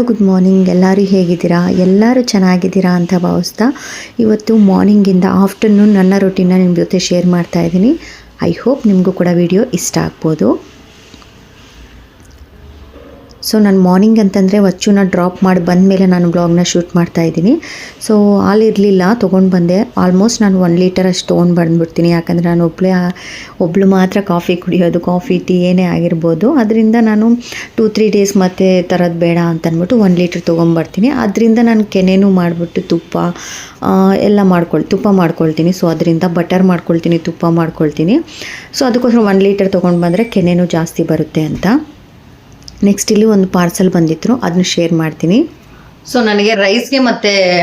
Hello good morning ಎಲ್ಲರೂ ಹೇಗಿದ್ದೀರಾ? ಎಲ್ಲರೂ ಚೆನ್ನಾಗಿದ್ದೀರಾ ಅಂತ ಭಾವಿಸ್ತಾ ಇವತ್ತು ಮಾರ್ನಿಂಗಿಂದ ಆಫ್ಟರ್ನೂನ್ ನನ್ನ ರೊಟೀನ ನಿಮ್ಮ ಜೊತೆ ಶೇರ್ ಮಾಡ್ತಾ ಇದ್ದೀನಿ. ಐ ಹೋಪ್ ನಿಮಗೂ ಕೂಡ ವಿಡಿಯೋ ಇಷ್ಟ ಆಗ್ಬೋದು. ಸೊ ನಾನು ಮಾರ್ನಿಂಗ್ ಅಂತಂದರೆ ವಚ್ಚುನ ಡ್ರಾಪ್ ಮಾಡಿ ಬಂದಮೇಲೆ ನಾನು ಬ್ಲಾಗ್ನ ಶೂಟ್ ಮಾಡ್ತಾ ಇದ್ದೀನಿ. ಸೊ ಹಾಲು ಇರಲಿಲ್ಲ, ತೊಗೊಂಡು ಬಂದೆ. ಆಲ್ಮೋಸ್ಟ್ ನಾನು ಒನ್ ಲೀಟರ್ ಅಷ್ಟು ತೊಗೊಂಡು ಬಂದುಬಿಡ್ತೀನಿ. ಯಾಕಂದರೆ ನಾನು ಒಬ್ಬಳೇ ಒಬ್ಬಳು ಮಾತ್ರ ಕಾಫಿ ಕುಡಿಯೋದು ಕಾಫಿ ಟೀ ಏನೇ ಆಗಿರ್ಬೋದು. ಅದರಿಂದ ನಾನು ಟೂ ತ್ರೀ ಡೇಸ್ ಮತ್ತೆ ತರೋದು ಬೇಡ ಅಂತ ಅಂದ್ಬಿಟ್ಟು ಒನ್ ಲೀಟ್ರ್ ತೊಗೊಂಬರ್ತೀನಿ ಅದರಿಂದ ನಾನು ಕೆನೆನೂ ಮಾಡಿಬಿಟ್ಟು ತುಪ್ಪ ಎಲ್ಲ ಮಾಡ್ಕೊಳ್ ತುಪ್ಪ ಮಾಡ್ಕೊಳ್ತೀನಿ. ಸೊ ಅದರಿಂದ ಬಟರ್ ಮಾಡ್ಕೊಳ್ತೀನಿ, ತುಪ್ಪ ಮಾಡ್ಕೊಳ್ತೀನಿ. ಸೊ ಅದಕ್ಕೋಸ್ಕರ ಒನ್ ಲೀಟರ್ ತೊಗೊಂಡು ಬಂದರೆ ಕೆನೆನೂ ಜಾಸ್ತಿ ಬರುತ್ತೆ ಅಂತ. ನೆಕ್ಸ್ಟ್ ಇಲ್ಲಿ ಒಂದು ಪಾರ್ಸಲ್ ಬಂದಿತ್ತು. ಅದನ್ನ ಶೇರ್ ಮಾಡ್ತೀನಿ. ಸೊ ನನಗೆ ರೈಸ್ಗೆ ಮತ್ತೆ,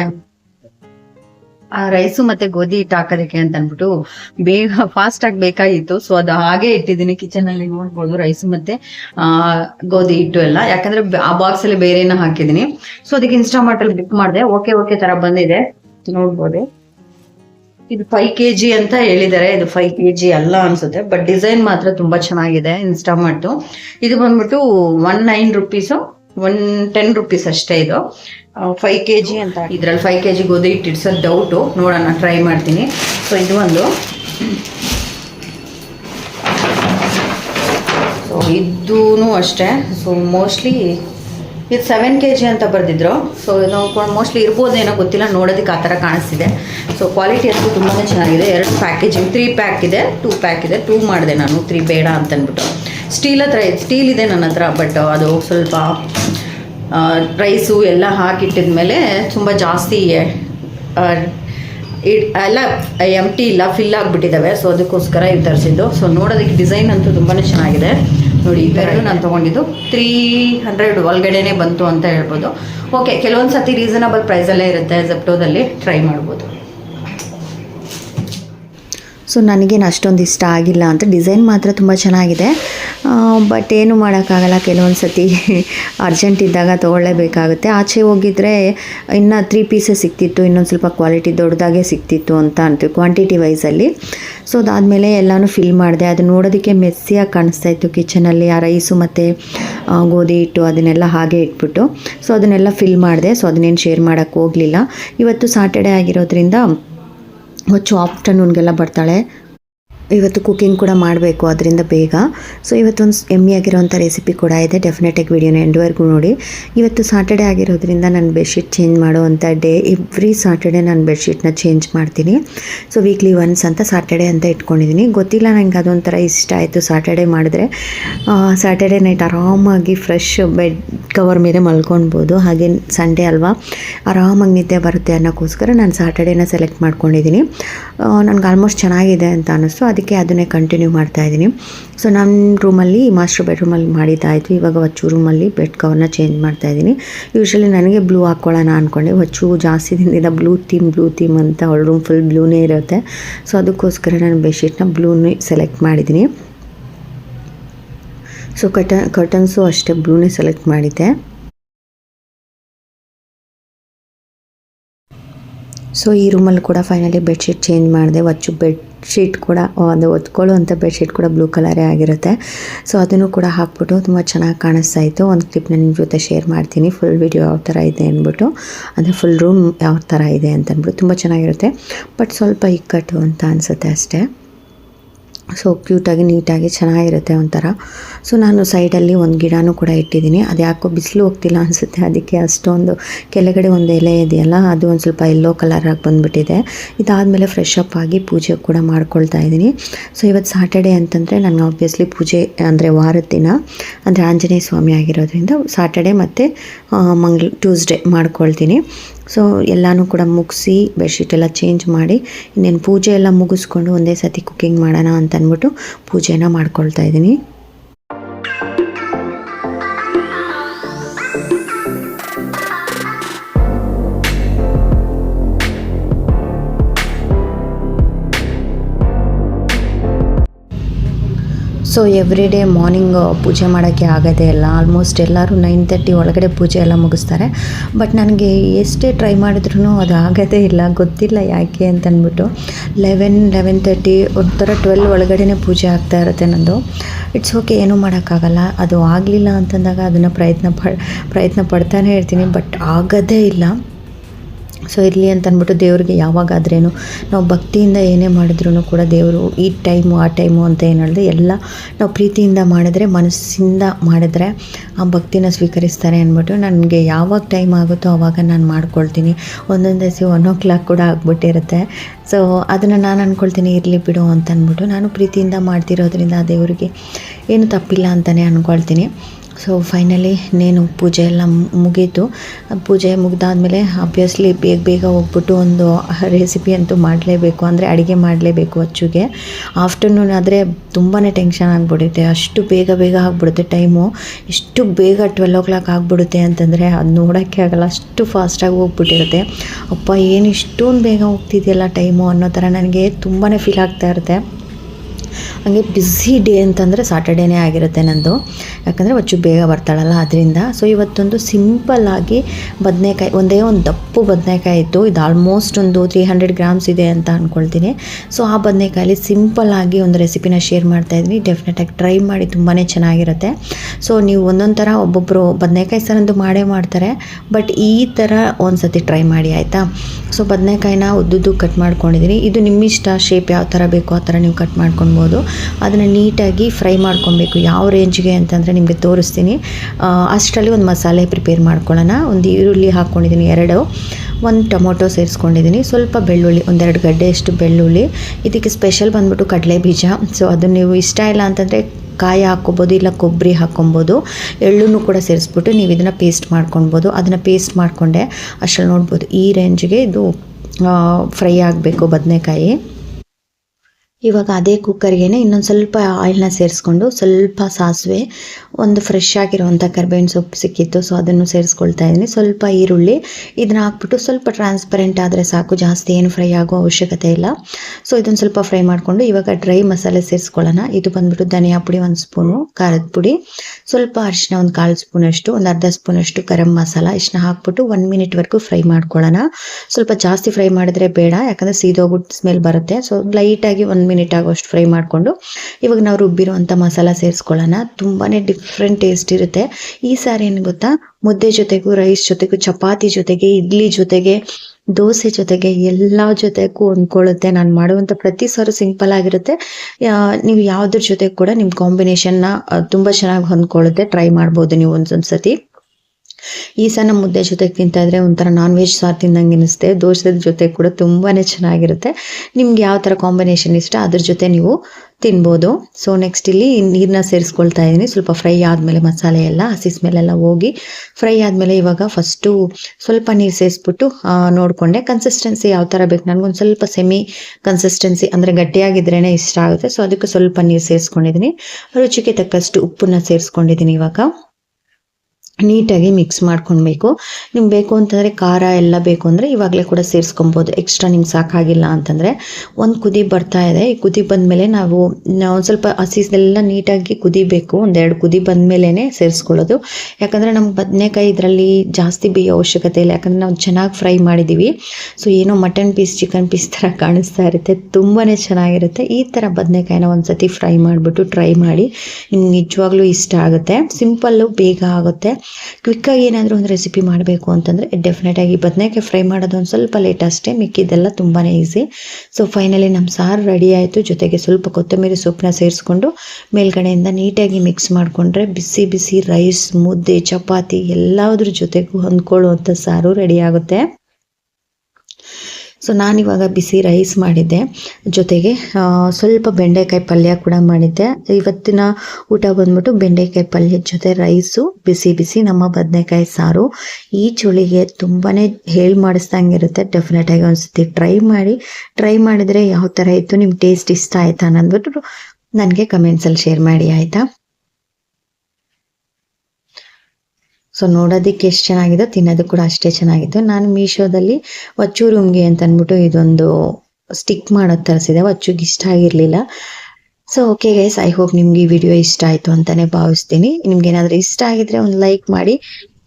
ಆ ರೈಸು ಮತ್ತೆ ಗೋಧಿ ಹಿಟ್ಟು ಹಾಕೋದಕ್ಕೆ ಅಂತ ಅಂದ್ಬಿಟ್ಟು ಬೇಗ ಫಾಸ್ಟ್ ಆಗಿ ಬೇಕಾಗಿತ್ತು. ಸೊ ಅದು ಹಾಗೆ ಇಟ್ಟಿದ್ದೀನಿ. ಕಿಚನ್ ಅಲ್ಲಿ ನೋಡ್ಬೋದು ರೈಸು ಮತ್ತೆ, ಆ, ಗೋಧಿ ಹಿಟ್ಟು ಎಲ್ಲ. ಯಾಕಂದ್ರೆ ಆ ಬಾಕ್ಸ್ ಅಲ್ಲಿ ಬೇರೆನ ಹಾಕಿದೀನಿ ಸೊ ಅದಕ್ಕೆ ಇನ್ಸ್ಟಾಮಾರ್ಟ್ ಅಲ್ಲಿ ಬುಕ್ ಮಾಡಿದೆ. ಓಕೆ ಓಕೆ ತರ ಬಂದಿದೆ. ನೋಡ್ಬೋದು. ಇದು ಫೈವ್ ಕೆ ಜಿ ಅಂತ ಹೇಳಿದ್ದಾರೆ ಇದು ಫೈವ್ ಕೆ ಜಿ ಅಲ್ಲ ಅನ್ಸುತ್ತೆ ಬಟ್ ಡಿಸೈನ್ ಮಾತ್ರ ತುಂಬಾ ಚೆನ್ನಾಗಿದೆ ಇನ್ಸ್ಟಾ ಮಾರ್ಟು ಇದು ಬಂದ್ಬಿಟ್ಟು one nine rupees one ten rupees ಅಷ್ಟೇ ಇದು. ಫೈವ್ ಕೆ ಜಿ ಅಂತ ಇದ್ರಲ್ಲಿ ಫೈವ್ ಕೆ ಜಿ ಗೋಧಿ ಹಿಟ್ಟು ಇಡ್ಸೋದು ಡೌಟು ನೋಡೋಣ ಟ್ರೈ ಮಾಡ್ತೀನಿ. ಸೊ ಇದು ಒಂದು. ಸೊ ಇದೂ ಅಷ್ಟೇ. ಸೊ ಮೋಸ್ಟ್ಲಿ ಇದು ಸೆವೆನ್ ಕೆ ಜಿ ಅಂತ ಬರೆದಿದ್ರು. ಸೊ ನಾವು ಮೋಸ್ಟ್ಲಿ ಇರ್ಬೋದೇನೋ ಗೊತ್ತಿಲ್ಲ. ನೋಡೋದಕ್ಕೆ ಆ ಥರ ಕಾಣಿಸ್ತಿದೆ. ಸೊ ಕ್ವಾಲಿಟಿ ಅಂತೂ ತುಂಬಾ ಚೆನ್ನಾಗಿದೆ. ಎರಡು ಪ್ಯಾಕೇಜಿಂಗ್ ತ್ರೀ ಪ್ಯಾಕ್ ಇದೆ ಟೂ ಪ್ಯಾಕ್ ಇದೆ. ಟೂ ಮಾಡಿದೆ ನಾನು ತ್ರೀ ಬೇಡ ಅಂತ ಅಂದ್ಬಿಟ್ಟು ಸ್ಟೀಲ್ ಹತ್ರ ಸ್ಟೀಲ್ ಇದೆ ನನ್ನ ಹತ್ರ ಬಟ್ ಅದು ಸ್ವಲ್ಪ ರೈಸು ಎಲ್ಲ ಹಾಕಿಟ್ಟಿದ್ಮೇಲೆ ತುಂಬ ಜಾಸ್ತಿ ಎಲ್ಲ ಟಿ ಇಲ್ಲ ಫಿಲ್ ಆಗಿಬಿಟ್ಟಿದ್ದಾವೆ. ಸೊ ಅದಕ್ಕೋಸ್ಕರ ಇದು ತರಿಸಿದ್ದು. ಸೊ ನೋಡೋದಕ್ಕೆ ಡಿಸೈನ್ ಅಂತೂ ತುಂಬಾ ಚೆನ್ನಾಗಿದೆ. ನೋಡಿ, ಇವೆರಡು ನಾನು ತೊಗೊಂಡಿದ್ದು. ತ್ರೀ ಹಂಡ್ರೆಡ್ ಒಳಗಡೆನೆ ಬಂತು ಅಂತ ಹೇಳ್ಬೋದು. ಓಕೆ ಕೆಲವೊಂದು ಸತಿ ರೀಸನಬಲ್ ಪ್ರೈಸಲ್ಲೇ ಇರುತ್ತೆ ಜೆಪ್ಟೋದಲ್ಲಿ ಟ್ರೈ ಮಾಡ್ಬೋದು. ಸೊ ನನಗೇನು ಅಷ್ಟೊಂದು ಇಷ್ಟ ಆಗಿಲ್ಲ ಅಂತ. ಡಿಸೈನ್ ಮಾತ್ರ ತುಂಬ ಚೆನ್ನಾಗಿದೆ. ಬಟ್ ಏನು ಮಾಡೋಕ್ಕಾಗಲ್ಲ. ಕೆಲವೊಂದು ಸತಿ ಅರ್ಜೆಂಟ್ ಇದ್ದಾಗ ತೊಗೊಳ್ಳೇಬೇಕಾಗುತ್ತೆ. ಆಚೆ ಹೋಗಿದ್ರೆ ಇನ್ನು ತ್ರೀ ಪೀಸಸ್ ಸಿಕ್ತಿತ್ತು. ಇನ್ನೊಂದು ಸ್ವಲ್ಪ ಕ್ವಾಲಿಟಿ ದೊಡ್ಡದಾಗೆ ಸಿಕ್ತಿತ್ತು ಅಂತ ಅಂತೀವಿ ಕ್ವಾಂಟಿಟಿ ವೈಸಲ್ಲಿ ಸೊ ಅದಾದಮೇಲೆ ಎಲ್ಲನೂ ಫಿಲ್ ಮಾಡಿದೆ. ಅದು ನೋಡೋದಕ್ಕೆ ಮೆಸ್ಸಿಯಾಗಿ ಕಾಣಿಸ್ತಾ ಇತ್ತು ಕಿಚನಲ್ಲಿ ಆ ರೈಸು ಮತ್ತು ಗೋಧಿ ಹಿಟ್ಟು ಅದನ್ನೆಲ್ಲ ಹಾಗೆ ಇಟ್ಬಿಟ್ಟು. ಸೊ ಅದನ್ನೆಲ್ಲ ಫಿಲ್ ಮಾಡಿದೆ. ಸೊ ಅದನ್ನೇನು ಶೇರ್ ಮಾಡೋಕ್ಕೆ ಹೋಗಲಿಲ್ಲ. ಇವತ್ತು ಸಾಟರ್ಡೆ ಆಗಿರೋದ್ರಿಂದ ಹೊಚ್ಚು ಆಫ್ಟರ್ನೂನ್ಗೆಲ್ಲ ಬರ್ತಾಳೆ ಇವತ್ತು ಕುಕಿಂಗ್ ಕೂಡ ಮಾಡಬೇಕು ಅದರಿಂದ ಬೇಗ. ಸೊ ಇವತ್ತೊಂದು ಎಮ್ಮಿ ಆಗಿರೋಂಥ ರೆಸಿಪಿ ಕೂಡ ಇದೆ. ಡೆಫಿನೆಟಾಗಿ ವೀಡಿಯೋನ ಎಂಡ್ವರೆಗೂ ನೋಡಿ. ಇವತ್ತು ಸಾಟರ್ಡೆ ಆಗಿರೋದ್ರಿಂದ ನಾನು ಬೆಡ್ಶೀಟ್ ಚೇಂಜ್ ಮಾಡುವಂಥ ಡೇ ಎವ್ರಿ ಸಾಟರ್ಡೆ ನಾನು ಬೆಡ್ಶೀಟ್ನ ಚೇಂಜ್ ಮಾಡ್ತೀನಿ. ಸೊ ವೀಕ್ಲಿ ಒನ್ಸ್ ಅಂತ ಸಾಟರ್ಡೆ ಅಂತ ಇಟ್ಕೊಂಡಿದ್ದೀನಿ ಗೊತ್ತಿಲ್ಲ ನನಗೆ ಅದೊಂಥರ ಇಷ್ಟ ಆಯಿತು ಸಾಟರ್ಡೆ ಮಾಡಿದ್ರೆ. ಸಾಟರ್ಡೆ ನೈಟ್ ಆರಾಮಾಗಿ ಫ್ರೆಶ್ ಬೆಡ್ ಕವರ್ ಮೇಲೆ ಮಲ್ಕೊಳ್ಬೋದು ಹಾಗೆ ಸಂಡೇ ಅಲ್ವಾ? ಆರಾಮಾಗಿ ನಿದ್ದೆ ಬರುತ್ತೆ ಅನ್ನೋಕ್ಕೋಸ್ಕರ ನಾನು ಸಾಟರ್ಡೇನ ಸೆಲೆಕ್ಟ್ ಮಾಡ್ಕೊಂಡಿದ್ದೀನಿ ನನಗೆ ಆಲ್ಮೋಸ್ಟ್ ಚೆನ್ನಾಗಿದೆ ಅಂತ ಅನ್ನಿಸ್ತು. ಅದಕ್ಕೆ ಅದನ್ನೇ ಕಂಟಿನ್ಯೂ ಮಾಡ್ತಾ ಇದ್ದೀನಿ. ಸೊ ನಮ್ಮ ರೂಮಲ್ಲಿ ಮಾಸ್ಟರ್ ಬೆಡ್ರೂಮಲ್ಲಿ ಮಾಡಿದ್ದಾಯಿತು ಇವಾಗ ಹೊಚ್ಚು ರೂಮಲ್ಲಿ ಬೆಡ್ ಕವರ್ನ ಚೇಂಜ್ ಮಾಡ್ತಾ ಇದ್ದೀನಿ. ಯೂಶ್ವಲಿ ನನಗೆ ಬ್ಲೂ ಹಾಕ್ಕೊಳ್ಳೋಣ ಅಂದ್ಕೊಂಡೆ ಹೊಚ್ಚು ಜಾಸ್ತಿ ದಿನದಿಂದ ಬ್ಲೂ ಥೀಮ್ ಬ್ಲೂ ಥೀಮ್ ಅಂತ ಅವಳ ರೂಮ್ ಫುಲ್ ಬ್ಲೂನೇ ಇರುತ್ತೆ. ಸೊ ಅದಕ್ಕೋಸ್ಕರ ನಾನು ಬೆಡ್ಶೀಟ್ನ ಬ್ಲೂನೇ ಸೆಲೆಕ್ಟ್ ಮಾಡಿದ್ದೀನಿ. ಸೊ ಕಟ ಕರ್ಟನ್ಸು ಅಷ್ಟೇ ಬ್ಲೂನೇ ಸೆಲೆಕ್ಟ್ ಮಾಡಿದ್ದೆ. ಸೊ ಈ ರೂಮಲ್ಲಿ ಕೂಡ ಫೈನಲಿ ಬೆಡ್ಶೀಟ್ ಚೇಂಜ್ ಮಾಡಿದೆ. ಹೊಚ್ಚು ಬೆಡ್ಶೀಟ್ ಕೂಡ ಅದು ಹೊತ್ಕೊಳ್ಳುವಂಥ ಬೆಡ್ಶೀಟ್ ಕೂಡ ಬ್ಲೂ ಕಲರೇ ಆಗಿರುತ್ತೆ. ಸೊ ಅದನ್ನು ಕೂಡ ಹಾಕ್ಬಿಟ್ಟು ತುಂಬ ಚೆನ್ನಾಗಿ ಕಾಣಿಸ್ತಾ ಇತ್ತು. ಒಂದು ಕ್ಲಿಪ್ನ ನಿಮ್ಮ ಜೊತೆ ಶೇರ್ ಮಾಡ್ತೀನಿ. ಫುಲ್ ವಿಡಿಯೋ ಯಾವ ಥರ ಇದೆ ಅಂದ್ಬಿಟ್ಟು. ಅಂದರೆ ಫುಲ್ ರೂಮ್ ಯಾವ ಥರ ಇದೆ ಅಂತ ಅಂದ್ಬಿಟ್ಟು ತುಂಬ ಚೆನ್ನಾಗಿರುತ್ತೆ. ಬಟ್ ಸ್ವಲ್ಪ ಇಕ್ಕಟ್ಟು ಅಂತ ಅನಿಸುತ್ತೆ ಅಷ್ಟೇ. ಸೊ ಕ್ಯೂಟಾಗಿ, ನೀಟಾಗಿ ಚೆನ್ನಾಗಿರುತ್ತೆ ಒಂಥರ. ಸೊ ನಾನು ಸೈಡಲ್ಲಿ ಒಂದು ಗಿಡನೂ ಕೂಡ ಇಟ್ಟಿದ್ದೀನಿ. ಅದು ಯಾಕೋ ಬಿಸಿಲು ಹೋಗ್ತಿಲ್ಲ ಅನಿಸುತ್ತೆ. ಅದಕ್ಕೆ ಅಷ್ಟೊಂದು ಕೆಳಗಡೆ ಒಂದು ಎಲೆ ಇದೆಯಲ್ಲ, ಅದು ಒಂದು ಸ್ವಲ್ಪ ಎಲ್ಲೋ ಕಲರಾಗಿ ಬಂದುಬಿಟ್ಟಿದೆ. ಇದಾದಮೇಲೆ ಫ್ರೆಶ್ ಅಪ್ ಆಗಿ ಪೂಜೆ ಕೂಡ ಮಾಡ್ಕೊಳ್ತಾ ಇದ್ದೀನಿ. ಸೊ ಇವತ್ತು ಸಾಟರ್ಡೆ ಅಂತಂದರೆ ನಾನು ಆಬ್ವಿಯಸ್ಲಿ ಪೂಜೆ ಅಂದರೆ ವಾರದ ದಿನ ಅಂದರೆ ಆಂಜನೇಯ ಸ್ವಾಮಿ ಆಗಿರೋದ್ರಿಂದ ಸಾಟರ್ಡೆ ಮತ್ತು ಮಂಗ್ಳ ಟ್ಯೂಸ್ಡೇ ಮಾಡ್ಕೊಳ್ತೀನಿ. ಸೊ ಎಲ್ಲನೂ ಕೂಡ ಮುಗಿಸಿ ಬೆಡ್ಶೀಟ್ ಎಲ್ಲ ಚೇಂಜ್ ಮಾಡಿ, ಇನ್ನೇನು ಪೂಜೆ ಎಲ್ಲ ಮುಗಿಸ್ಕೊಂಡು ಒಂದೇ ಸತಿ ಕುಕ್ಕಿಂಗ್ ಮಾಡೋಣ ಅಂತ ಅಂದ್ಬಿಟ್ಟು ಪೂಜೆನ ಮಾಡ್ಕೊಳ್ತಾ ಇದ್ದೀನಿ. ಸೊ ಎವ್ರಿ ಡೇ ಮಾರ್ನಿಂಗ್ ಪೂಜೆ ಮಾಡೋಕ್ಕೆ ಆಗೋದೇ ಇಲ್ಲ. ಆಲ್ಮೋಸ್ಟ್ ಎಲ್ಲರೂ ನೈನ್ ತರ್ಟಿ ಒಳಗಡೆ ಪೂಜೆ ಎಲ್ಲ ಮುಗಿಸ್ತಾರೆ. ಬಟ್ ನನಗೆ ಎಷ್ಟೇ ಟ್ರೈ ಮಾಡಿದ್ರೂ ಅದು ಆಗೋದೇ ಇಲ್ಲ. ಗೊತ್ತಿಲ್ಲ ಯಾಕೆ ಅಂತ ಅಂದ್ಬಿಟ್ಟು ಲೆವೆನ್ ಲೆವೆನ್ ತರ್ಟಿ ಒಂಥರ ಟ್ವೆಲ್ ಒಳಗಡೆ ಪೂಜೆ ಆಗ್ತಾ ಇರುತ್ತೆ ನಂದು. ಇಟ್ಸ್ ಓಕೆ ಏನೂ ಮಾಡೋಕ್ಕಾಗಲ್ಲ. ಅದು ಆಗಲಿಲ್ಲ ಅಂತಂದಾಗ ಅದನ್ನು ಪ್ರಯತ್ನ ಪ ಪ್ರಯತ್ನ ಪಡ್ತಾನೆ ಇರ್ತೀನಿ. ಬಟ್ ಆಗೋದೇ ಇಲ್ಲ. ಸೊ ಇರಲಿ ಅಂತ ಅಂದ್ಬಿಟ್ಟು ದೇವರಿಗೆ ಯಾವಾಗಾದ್ರೇನು ನಾವು ಭಕ್ತಿಯಿಂದ ಏನೇ ಮಾಡಿದ್ರೂ ಕೂಡ ದೇವರು ಈ ಟೈಮು, ಆ ಟೈಮು ಅಂತ ಏನು ಹೇಳಿದೆ ಎಲ್ಲ ನಾವು ಪ್ರೀತಿಯಿಂದ ಮಾಡಿದ್ರೆ, ಮನಸ್ಸಿಂದ ಮಾಡಿದ್ರೆ ಆ ಭಕ್ತಿನ ಸ್ವೀಕರಿಸ್ತಾರೆ ಅಂದ್ಬಿಟ್ಟು ನನಗೆ ಯಾವಾಗ ಟೈಮ್ ಆಗುತ್ತೋ ಆವಾಗ ನಾನು ಮಾಡ್ಕೊಳ್ತೀನಿ. ಒಂದೊಂದು ದಿವಸ ಒನ್ ಓ ಕ್ಲಾಕ್ ಕೂಡ ಆಗ್ಬಿಟ್ಟಿರುತ್ತೆ. ಸೊ ಅದನ್ನು ನಾನು ಅಂದ್ಕೊಳ್ತೀನಿ ಇರಲಿ ಬಿಡು ಅಂತ ಅಂದ್ಬಿಟ್ಟು ನಾನು ಪ್ರೀತಿಯಿಂದ ಮಾಡ್ತಿರೋದ್ರಿಂದ ಆ ದೇವರಿಗೆ ಏನು ತಪ್ಪಿಲ್ಲ ಅಂತಲೇ ಅಂದ್ಕೊಳ್ತೀನಿ ಸೊ ಫೈನಲಿ ಇನ್ನೇನು ಪೂಜೆ ಎಲ್ಲ ಮುಗೀತು. ಪೂಜೆ ಮುಗಿದಾದ್ಮೇಲೆ ಆಬ್ವಿಯಸ್ಲಿ ಬೇಗ ಬೇಗ ಹೋಗ್ಬಿಟ್ಟು ಒಂದು ರೆಸಿಪಿ ಅಂತೂ ಮಾಡಲೇಬೇಕು. ಅಂದರೆ ಅಡುಗೆ ಮಾಡಲೇಬೇಕು ಅಚ್ಚುಗೆ. ಆಫ್ಟರ್ನೂನ್ ಆದರೆ ತುಂಬಾ ಟೆನ್ಷನ್ ಆಗಿಬಿಡುತ್ತೆ. ಅಷ್ಟು ಬೇಗ ಬೇಗ ಆಗಿಬಿಡುತ್ತೆ ಟೈಮು ಎಷ್ಟು ಬೇಗ ಟ್ವೆಲ್ ಓ ಕ್ಲಾಕ್ ಆಗಿಬಿಡುತ್ತೆ ಅಂತಂದರೆ ಅದು ನೋಡೋಕ್ಕೆ ಆಗಲ್ಲ. ಅಷ್ಟು ಫಾಸ್ಟಾಗಿ ಹೋಗ್ಬಿಟ್ಟಿರುತ್ತೆ. ಅಪ್ಪ, ಏನು ಇಷ್ಟೊಂದು ಬೇಗ ಹೋಗ್ತಿದೆಯಲ್ಲ ಟೈಮು ಅನ್ನೋ ಥರ ನನಗೆ ತುಂಬಾ ಫೀಲ್ ಆಗ್ತಾ ಇರುತ್ತೆ. ಹಾಗೆ ಬ್ಯುಸಿ ಡೇ ಅಂತಂದರೆ ಸಾಟರ್ಡೇನೇ ಆಗಿರುತ್ತೆ ನಂದು. ಯಾಕಂದರೆ ಒಚ್ಚು ಬೇಗ ಬರ್ತಾಳಲ್ಲ ಅದರಿಂದ. ಸೊ ಇವತ್ತೊಂದು ಸಿಂಪಲ್ಲಾಗಿ ಬದನೆಕಾಯಿ, ಒಂದೇ ಒಂದು ದಪ್ಪು ಬದನೆಕಾಯಿ ಇತ್ತು. ಇದು ಆಲ್ಮೋಸ್ಟ್ ಒಂದು ತ್ರೀ ಹಂಡ್ರೆಡ್ ಗ್ರಾಮ್ಸ್ ಇದೆ ಅಂತ ಅಂದ್ಕೊಳ್ತೀನಿ ಸೊ ಆ ಬದನೆಕಾಯಲ್ಲಿ ಸಿಂಪಲ್ಲಾಗಿ ಒಂದು ರೆಸಿಪಿನ ಶೇರ್ ಮಾಡ್ತಾ ಮಾಡ್ತಾಯಿದ್ದೀನಿ ಡೆಫಿನೆಟಾಗಿ ಟ್ರೈ ಮಾಡಿ ತುಂಬಾ ಚೆನ್ನಾಗಿರುತ್ತೆ. ಸೊ ನೀವು ಒಂದೊಂದು ಥರ ಒಬ್ಬೊಬ್ಬರು ಬದನೆಕಾಯಿ ಸರಂದು ಮಾಡೇ ಮಾಡ್ತಾರೆ. ಬಟ್ ಈ ಥರ ಒಂದು ಸತಿ ಟ್ರೈ ಮಾಡಿ, ಆಯಿತಾ? ಸೊ ಬದನೆಕಾಯಿನ ಉದ್ದುದ್ದು ಕಟ್ ಮಾಡ್ಕೊಂಡಿದ್ದೀನಿ. ಇದು ನಿಮ್ಮಿಷ್ಟ ಶೇಪ್ ಯಾವ ಥರ ಬೇಕೋ ಆ ಥರ ನೀವು ಕಟ್ ಮಾಡ್ಕೊಳ್ಬೋದು ಅದನ್ನು ನೀಟಾಗಿ ಫ್ರೈ ಮಾಡ್ಕೊಬೇಕು. ಯಾವ ರೇಂಜ್ಗೆ ಅಂತಂದರೆ ನಿಮಗೆ ತೋರಿಸ್ತೀನಿ. ಅಷ್ಟರಲ್ಲಿ ಒಂದು ಮಸಾಲೆ ಪ್ರಿಪೇರ್ ಮಾಡ್ಕೊಳ್ಳೋಣ. ಒಂದು ಈರುಳ್ಳಿ ಹಾಕ್ಕೊಂಡಿದ್ದೀನಿ ಎರಡು. ಒಂದು ಟೊಮೊಟೊ ಸೇರಿಸ್ಕೊಂಡಿದ್ದೀನಿ. ಸ್ವಲ್ಪ ಬೆಳ್ಳುಳ್ಳಿ, ಒಂದೆರಡು ಗಡ್ಡೆಯಷ್ಟು ಬೆಳ್ಳುಳ್ಳಿ. ಇದಕ್ಕೆ ಸ್ಪೆಷಲ್ ಬಂದ್ಬಿಟ್ಟು ಕಡಲೆ ಬೀಜ ಸೊ, ಅದನ್ನು ನೀವು ಇಷ್ಟ ಇಲ್ಲ ಅಂತಂದರೆ ಕಾಯಿ ಹಾಕ್ಕೊಬೋದು, ಇಲ್ಲ ಕೊಬ್ಬರಿ ಹಾಕ್ಕೊಬೋದು. ಎಳ್ಳುನೂ ಕೂಡ ಸೇರಿಸ್ಬಿಟ್ಟು ನೀವು ಇದನ್ನು ಪೇಸ್ಟ್ ಮಾಡ್ಕೊಳ್ಬೋದು. ಅದನ್ನು ಪೇಸ್ಟ್ ಮಾಡಿಕೊಂಡೆ ಅಷ್ಟರಲ್ಲಿ ನೋಡ್ಬೋದು. ಈ ರೇಂಜ್ಗೆ ಇದು ಫ್ರೈ ಆಗಬೇಕು ಬದನೆಕಾಯಿ. ಇವಾಗ ಅದೇ ಕುಕ್ಕರ್ಗೆ ಇನ್ನೊಂದು ಸ್ವಲ್ಪ ಆಯಿಲ್ನ ಸೇರಿಸ್ಕೊಂಡು ಸ್ವಲ್ಪ ಸಾಸಿವೆ, ಒಂದು ಫ್ರೆಶ್ ಆಗಿರುವಂಥ ಕರ್ಬೇವಿನ ಸೊಪ್ಪು ಸಿಕ್ಕಿತ್ತು ಸೊ ಅದನ್ನು ಸೇರಿಸ್ಕೊಳ್ತಾ ಇದ್ದೀನಿ. ಸ್ವಲ್ಪ ಈರುಳ್ಳಿ, ಇದನ್ನ ಹಾಕ್ಬಿಟ್ಟು ಸ್ವಲ್ಪ ಟ್ರಾನ್ಸ್ಪರೆಂಟ್ ಆದರೆ ಸಾಕು, ಜಾಸ್ತಿ ಏನು ಫ್ರೈ ಆಗೋ ಅವಶ್ಯಕತೆ ಇಲ್ಲ. ಸೊ ಇದನ್ನು ಸ್ವಲ್ಪ ಫ್ರೈ ಮಾಡಿಕೊಂಡು ಇವಾಗ ಡ್ರೈ ಮಸಾಲೆ ಸೇರಿಸ್ಕೊಳ್ಳೋಣ. ಇದು ಬಂದ್ಬಿಟ್ಟು ಧನಿಯಾ ಪುಡಿ, ಒಂದು ಸ್ಪೂನು ಖಾರದ ಪುಡಿ. ಸ್ವಲ್ಪ ಅರಿಶಿನ ಒಂದು ಕಾಲು ಸ್ಪೂನಷ್ಟು, ಒಂದು ಅರ್ಧ ಸ್ಪೂನ್ ಅಷ್ಟು ಗರಂ ಮಸಾಲ ಇಷ್ಟನ್ನ ಹಾಕ್ಬಿಟ್ಟು ಒನ್ ಮಿನಿಟ್ವರೆಗೂ ಫ್ರೈ ಮಾಡ್ಕೊಳ್ಳೋಣ. ಸ್ವಲ್ಪ ಜಾಸ್ತಿ ಫ್ರೈ ಮಾಡಿದ್ರೆ ಬೇಡ, ಯಾಕಂದರೆ ಸೀದೋಗ್ಬಿಟ್ಟು ಸ್ಮೆಲ್ ಬರುತ್ತೆ. ಸೊ ಲೈಟಾಗಿ ಒಂದು ಮಿನಿಟ್ ಆಗೋಷ್ಟು ಫ್ರೈ ಮಾಡಿಕೊಂಡು ಇವಾಗ ನಾವು ರುಬ್ಬಿರುವಂಥ ಮಸಾಲ ಸೇರಿಸ್ಕೊಳ್ಳೋಣ. ತುಂಬಾ ಡಿಫ್ರೆಂಟ್ ಟೇಸ್ಟ್ ಇರುತ್ತೆ. ಈ ಸಾರಿ ಏನು ಗೊತ್ತಾ? ಮುದ್ದೆ ಜೊತೆಗೂ, ರೈಸ್ ಜೊತೆಗೂ, ಚಪಾತಿ ಜೊತೆಗೆ, ಇಡ್ಲಿ ಜೊತೆಗೆ ದೋಸೆ ಜೊತೆಗೆ ಎಲ್ಲ ಜೊತೆಗೂ ಹೊಂದ್ಕೊಳ್ಳುತ್ತೆ ನಾನು ಮಾಡುವಂಥ ಪ್ರತಿ ಸಾರು ಸಿಂಪಲ್ ಆಗಿರುತ್ತೆ. ನೀವು ಯಾವುದ್ರ ಜೊತೆ ಕೂಡ ನಿಮ್ಮ ಕಾಂಬಿನೇಷನ್ನ ತುಂಬ ಚೆನ್ನಾಗಿ ಹೊಂದ್ಕೊಳ್ಳುತ್ತೆ. ಟ್ರೈ ಮಾಡ್ಬೋದು ನೀವು ಒಂದೊಂದು ಸತಿ ಈ ಸಣ್ಣ ಮುದ್ದೆ ಜೊತೆಗೆ ತಿಂತಾ ಇದ್ರೆ ಒಂಥರ ನಾನ್ ವೆಜ್ ಸಾರು ತಿಂದಂಗೆ ಅನಿಸುತ್ತೆ ದೋಸೆ ಜೊತೆ ಕೂಡ ತುಂಬಾ ಚೆನ್ನಾಗಿರುತ್ತೆ. ನಿಮ್ಗೆ ಯಾವ ಥರ ಕಾಂಬಿನೇಷನ್ ಇಷ್ಟ ಅದ್ರ ಜೊತೆ ನೀವು ತಿನ್ಬೋದು. ಸೊ ನೆಕ್ಸ್ಟ್ ಇಲ್ಲಿ ನೀರನ್ನ ಸೇರಿಸ್ಕೊಳ್ತಾ ಇದ್ದೀನಿ. ಸ್ವಲ್ಪ ಫ್ರೈ ಆದಮೇಲೆ ಮಸಾಲೆ ಎಲ್ಲ, ಹಸಿ ಸ್ಮೆಲ್ಲೆಲ್ಲ ಹೋಗಿ ಫ್ರೈ ಆದಮೇಲೆ ಇವಾಗ ಫಸ್ಟು ಸ್ವಲ್ಪ ನೀರು ಸೇರಿಸ್ಬಿಟ್ಟು ನೋಡಿಕೊಂಡೆ. ಕನ್ಸಿಸ್ಟೆನ್ಸಿ ಯಾವ ಥರ ಬೇಕು? ನನಗೊಂದು ಸ್ವಲ್ಪ ಸೆಮಿ ಕನ್ಸಿಸ್ಟೆನ್ಸಿ ಅಂದರೆ ಗಟ್ಟಿಯಾಗಿದ್ರೇ ಇಷ್ಟ ಆಗುತ್ತೆ. ಸೊ ಅದಕ್ಕೆ ಸ್ವಲ್ಪ ನೀರು ಸೇರಿಸ್ಕೊಂಡಿದ್ದೀನಿ. ರುಚಿಗೆ ತಕ್ಕಷ್ಟು ಉಪ್ಪನ್ನ ಸೇರಿಸ್ಕೊಂಡಿದ್ದೀನಿ ಇವಾಗ. ನೀಟಾಗಿ ಮಿಕ್ಸ್ ಮಾಡ್ಕೊಳ್ಬೇಕು ನಿಮ್ಗೆ ಬೇಕು ಅಂತಂದರೆ ಖಾರ ಎಲ್ಲ ಬೇಕು ಅಂದರೆ ಇವಾಗಲೇ ಕೂಡ ಸೇರಿಸ್ಕೊಬೋದು ಎಕ್ಸ್ಟ್ರಾ ನಿಮ್ಗೆ ಸಾಕಾಗಿಲ್ಲ ಅಂತಂದರೆ ಒಂದು ಕುದಿ ಬರ್ತಾ ಇದೆ. ಈ ಕುದಿ ಬಂದಮೇಲೆ ನಾವು ಒಂದು ಸ್ವಲ್ಪ ಹಸಿದೆಲ್ಲ ನೀಟಾಗಿ ಕುದಿಬೇಕು. ಒಂದೆರಡು ಕುದಿ ಬಂದಮೇಲೆ ಸೇರಿಸ್ಕೊಳ್ಳೋದು. ಯಾಕಂದರೆ ನಮ್ಗೆ ಬದನೆಕಾಯಿ ಇದರಲ್ಲಿ ಜಾಸ್ತಿ ಬೇಯೋ ಅವಶ್ಯಕತೆ ಇಲ್ಲ. ಯಾಕಂದರೆ ನಾವು ಚೆನ್ನಾಗಿ ಫ್ರೈ ಮಾಡಿದ್ದೀವಿ ಸೊ ಏನೋ ಮಟನ್ ಪೀಸ್ ಚಿಕನ್ ಪೀಸ್ ಥರ ಕಾಣಿಸ್ತಾ ಇರುತ್ತೆ. ತುಂಬಾ ಚೆನ್ನಾಗಿರುತ್ತೆ. ಈ ಥರ ಬದನೆಕಾಯಿನ ಒಂದು ಸತಿ ಫ್ರೈ ಮಾಡಿಬಿಟ್ಟು ಟ್ರೈ ಮಾಡಿ ನಿಮ್ಗೆ ನಿಜವಾಗ್ಲೂ ಇಷ್ಟ ಆಗುತ್ತೆ. ಸಿಂಪಲ್ಲು ಬೇಗ ಆಗುತ್ತೆ. ಕ್ವಿಕ್ಕಾಗಿ ಏನಾದರೂ ಒಂದು ರೆಸಿಪಿ ಮಾಡಬೇಕು ಅಂತಂದರೆ ಡೆಫಿನೆಟಾಗಿ ಬದನೆಕಾಯಿ ಫ್ರೈ ಮಾಡೋದು ಒಂದು ಸ್ವಲ್ಪ ಲೇಟ್ ಅಷ್ಟೇ, ಮಿಕ್ಕಿದ್ದೆಲ್ಲ ತುಂಬಾ ಈಸಿ ಸೊ ಫೈನಲಿ ನಮ್ಮ ಸಾರು ರೆಡಿ ಆಯಿತು. ಜೊತೆಗೆ ಸ್ವಲ್ಪ ಕೊತ್ತಂಬರಿ ಸೊಪ್ಪನ್ನ ಸೇರಿಸ್ಕೊಂಡು ಮೇಲ್ಗಡೆಯಿಂದ ನೀಟಾಗಿ ಮಿಕ್ಸ್ ಮಾಡಿಕೊಂಡ್ರೆ ಬಿಸಿ ಬಿಸಿ ರೈಸ್ ಮುದ್ದೆ, ಚಪಾತಿ ಎಲ್ಲದ್ರ ಜೊತೆಗೂ ಹೊಂದ್ಕೊಳ್ಳುವಂಥ ಸಾರು ರೆಡಿ ಆಗುತ್ತೆ. ಸೊ ನಾನಿವಾಗ ಬಿಸಿ ರೈಸ್ ಮಾಡಿದ್ದೆ. ಜೊತೆಗೆ ಸ್ವಲ್ಪ ಬೆಂಡೆಕಾಯಿ ಪಲ್ಯ ಕೂಡ ಮಾಡಿದ್ದೆ. ಇವತ್ತಿನ ಊಟ ಬಂದ್ಬಿಟ್ಟು ಬೆಂಡೆಕಾಯಿ ಪಲ್ಯ ಜೊತೆ ರೈಸು ಬಿಸಿ ಬಿಸಿ ನಮ್ಮ ಬದನೆಕಾಯಿ ಸಾರು. ಈ ಚಳಿಗೆ ತುಂಬಾ ಹೇಳಿ ಮಾಡಿಸ್ದಂಗೆ ಇರುತ್ತೆ. ಡೆಫಿನೆಟಾಗಿ ಒಂದ್ಸತಿ ಟ್ರೈ ಮಾಡಿ ಟ್ರೈ ಮಾಡಿದರೆ ಯಾವ ಥರ ಇತ್ತು ನಿಮ್ಮ ಟೇಸ್ಟ್ ಇಷ್ಟ ಆಯ್ತಾ ಅಂದ್ಬಿಟ್ಟು ನನಗೆ ಕಮೆಂಟ್ಸಲ್ಲಿ ಶೇರ್ ಮಾಡಿ, ಆಯಿತಾ? ಸೊ ನೋಡೋದಕ್ಕೆ ಎಷ್ಟು ಚೆನ್ನಾಗಿದೆ ತಿನ್ನೋದು ಕೂಡ ಅಷ್ಟೇ ಚೆನ್ನಾಗಿತ್ತು. ನಾನು ಮೀಶೋದಲ್ಲಿ ವಚ್ಚೂರುಂಗಿ ಅಂತ ಅಂದ್ಬಿಟ್ಟು ಇದೊಂದು ಸ್ಟಿಕ್ ಮಾಡೋದು ತರಿಸಿದೆ. ಒಚ್ಚುಗೆ ಇಷ್ಟ ಆಗಿರಲಿಲ್ಲ. So okay guys I hope ನಿಮ್ಗೆ ಈ ವಿಡಿಯೋ ಇಷ್ಟ ಆಯಿತು ಅಂತಾನೆ ಭಾವಿಸ್ತೀನಿ. ನಿಮ್ಗೆ ಏನಾದರೂ ಇಷ್ಟ ಆಗಿದ್ರೆ ಒಂದು ಲೈಕ್ ಮಾಡಿ.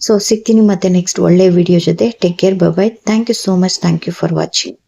ಸೊ ಸಿಗ್ತೀನಿ ಮತ್ತೆ ನೆಕ್ಸ್ಟ್ ಒಳ್ಳೆ ವಿಡಿಯೋ ಜೊತೆ. Take care bye thank you so much thank you for watching